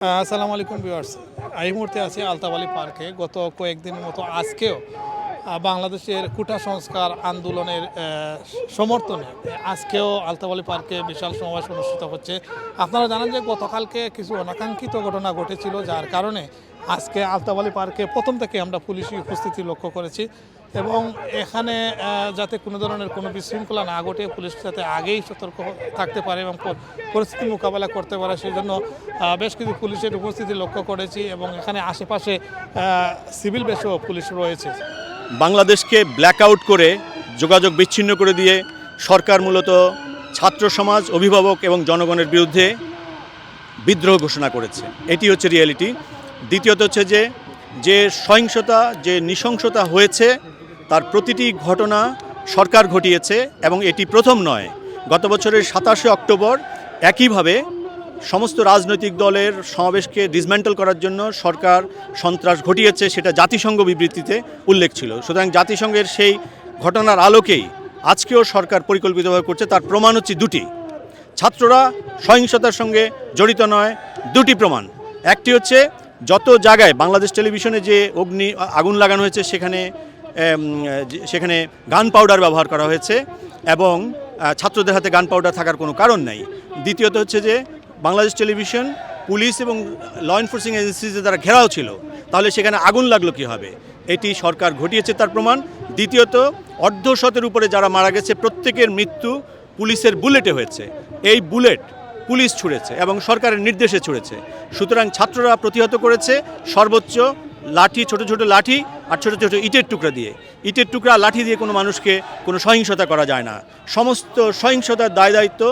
আসসালামু আলাইকুম ভিউয়ার্স। এই মুহূর্তে আছি আলতাবালি পার্কে। গত কয়েকদিন মতো আজকেও বাংলাদেশের কুটা সংস্কার আন্দোলনের সমর্থনে। আজকেও আলতাবালি পার্কে বিশাল সমাবেশ অনুষ্ঠিত হচ্ছে। আপনারা জানেন যে গতকালকে কিছু অনাকাঙ্ক্ষিত ঘটনা ঘটেছিল, যার কারণে আজকে আলতাবালি পার্কে প্রথম থেকে আমরা পুলিশি উপস্থিতি লক্ষ্য করেছি এবং এখানে যাতে কোনো ধরনের কোনো বিশৃঙ্খলা না ঘটে, পুলিশ যাতে আগেই সতর্ক থাকতে পারে এবং পরিস্থিতি মোকাবেলা করতে পারে সেই জন্য বেশ কিছু পুলিশের উপস্থিতি লক্ষ্য করেছি এবং এখানে আশেপাশে সিভিল বেশও পুলিশ রয়েছে। বাংলাদেশকে ব্ল্যাকআউট করে যোগাযোগ বিচ্ছিন্ন করে দিয়ে সরকার মূলত ছাত্র সমাজ, অভিভাবক এবং জনগণের বিরুদ্ধে বিদ্রোহ ঘোষণা করেছে। এটি হচ্ছে রিয়েলিটি দ্বিতীয়ত হচ্ছে যে যে সহিংসতা, যে নৃশংসতা হয়েছে, তার প্রতিটি ঘটনা সরকার ঘটিয়েছে এবং এটি প্রথম নয়। গত বছরের সাতাশে অক্টোবর একইভাবে সমস্ত রাজনৈতিক দলের সমাবেশকে ডিসমেন্টাল করার জন্য সরকার সন্ত্রাস ঘটিয়েছে, সেটা জাতিসংঘ বিবৃতিতে উল্লেখ ছিল। সুতরাং জাতিসংঘের সেই ঘটনার আলোকেই আজকেও সরকার পরিকল্পিতভাবে করছে, তার প্রমাণ হচ্ছে দুটি। ছাত্ররা সহিংসতার সঙ্গে জড়িত নয়, দুটি প্রমাণ। একটি হচ্ছে, যত জায়গায় বাংলাদেশ টেলিভিশনে যে অগ্নি, আগুন লাগানো হয়েছে, সেখানে সেখানে গান পাউডার ব্যবহার করা হয়েছে এবং ছাত্রদের হাতে গান পাউডার থাকার কোনো কারণ নাই। দ্বিতীয়ত হচ্ছে যে বাংলাদেশ টেলিভিশন, পুলিশ এবং ল এনফোর্সিং এজেন্সিজের দ্বারা ঘেরাও ছিল, তাহলে সেখানে আগুন লাগল হবে এটি সরকার ঘটিয়েছে তার প্রমাণ। দ্বিতীয়ত, অর্ধশতের উপরে যারা মারা গেছে, প্রত্যেকের মৃত্যু পুলিশের বুলেটে হয়েছে। এই বুলেট পুলিশ ছুঁড়েছে এবং সরকারের নির্দেশে ছুঁড়েছে। সুতরাং ছাত্ররা প্রতিহত করেছে। সর্বোচ্চ লাঠি, ছোট ছোট লাঠি আর ছোট ছোট ইটের টুকরা দিয়ে। ইটের টুকরা, লাঠি দিয়ে কোনো মানুষকে কোনো সহিংসতা করা যায় না। সমস্ত সহিংসতার দায় দায়িত্ব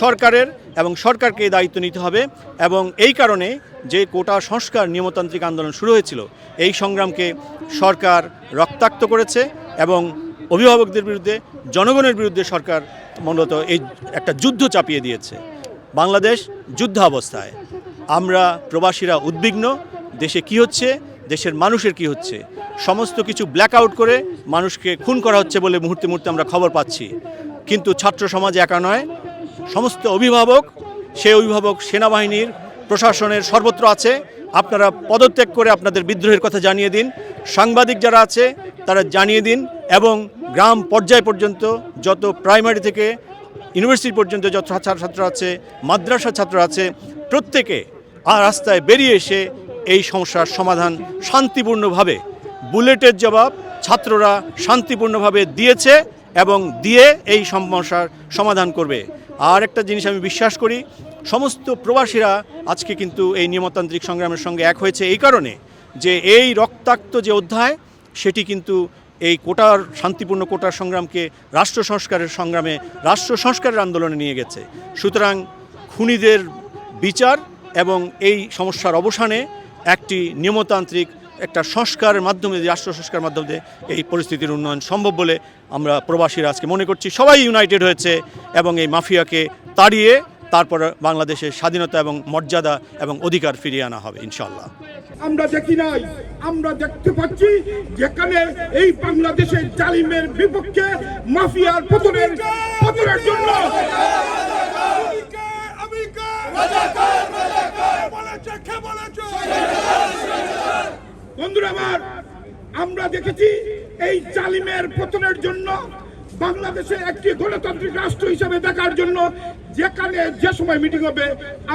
সরকারের এবং সরকারকে দায়িত্ব নিতে হবে এবং এই কারণে যে কোটা সংস্কার নিয়মতান্ত্রিক আন্দোলন শুরু হয়েছিল, এই সংগ্রামকে সরকার রক্তাক্ত করেছে এবং অভিভাবকদের বিরুদ্ধে, জনগণের বিরুদ্ধে সরকার মূলত এই একটা যুদ্ধ চাপিয়ে দিয়েছে। বাংলাদেশ যুদ্ধাবস্থায়। আমরা প্রবাসীরা উদ্বিগ্ন। দেশে কি হচ্ছে? দেশের মানুষের কি হচ্ছে? সমস্ত কিছু ব্ল্যাকআউট করে মানুষকে খুন করা হচ্ছে বলে মুহূর্তে মুহূর্তে আমরা খবর পাচ্ছি। কিন্তু ছাত্র সমাজ একা নয়, সমস্ত অভিভাবক, সে অভিভাবক সেনাবাহিনীর, প্রশাসনের সর্বত্র আছে। আপনারা পদত্যাগ করে আপনাদের বিদ্রোহের কথা জানিয়ে দিন। সাংবাদিক যারা আছে, তারা জানিয়ে দিন এবং গ্রাম পর্যায় পর্যন্ত যত প্রাইমারি থেকে ইউনিভার্সিটি পর্যন্ত যত ছাত্র ছাত্র আছে, মাদ্রাসা ছাত্র আছে, প্রত্যেকে আর রাস্তায় বেরিয়ে এসে এই সমস্যার সমাধান শান্তিপূর্ণভাবে বুলেটের জবাব ছাত্ররা শান্তিপূর্ণভাবে দিয়েছে এবং দিয়ে এই সমস্যার সমাধান করবে। আর একটা জিনিস আমি বিশ্বাস করি, সমস্ত প্রবাসীরা আজকে কিন্তু এই নিয়মতান্ত্রিক সংগ্রামের সঙ্গে এক হয়েছে এই কারণে যে এই রক্তাক্ত যে অধ্যায়, সেটি কিন্তু এই কোটার, শান্তিপূর্ণ কোটার সংগ্রামকে রাষ্ট্র সংস্কারের সংগ্রামে, রাষ্ট্র সংস্কারের আন্দোলনে নিয়ে গেছে। সুতরাং খুনিদের বিচার এবং এই সমস্যার অবসানে একটি নিয়মতান্ত্রিক একটা সংস্কারের মাধ্যমে রাষ্ট্র সংস্কারের মাধ্যমে এই পরিস্থিতির উন্নয়ন সম্ভব বলে আমরা প্রবাসীরা আজকে মনে করছি। সবাই ইউনাইটেড হয়েছে এবং এই মাফিয়াকে তাড়িয়ে তারপর বাংলাদেশের স্বাধীনতা এবং মর্যাদা এবং অধিকার ফিরিয়ে আনা হবে ইনশাল্লাহ আমরা দেখি নাই, আমরা দেখতে পাচ্ছি যেখানে এই বাংলাদেশের জালিমের বিপক্ষে মাফিয়ার পতনের পতনের জন্য বন্ধুরা আমার, আমরা দেখেছি এই জালিমের পতনের জন্য বাংলাদেশে একটি গণতান্ত্রিক রাষ্ট্র হিসেবে দেখার জন্য যেখানে যে সময় মিটিং হবে,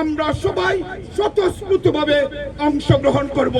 আমরা সবাই স্বতঃস্ফূর্তভাবে অংশগ্রহণ করব।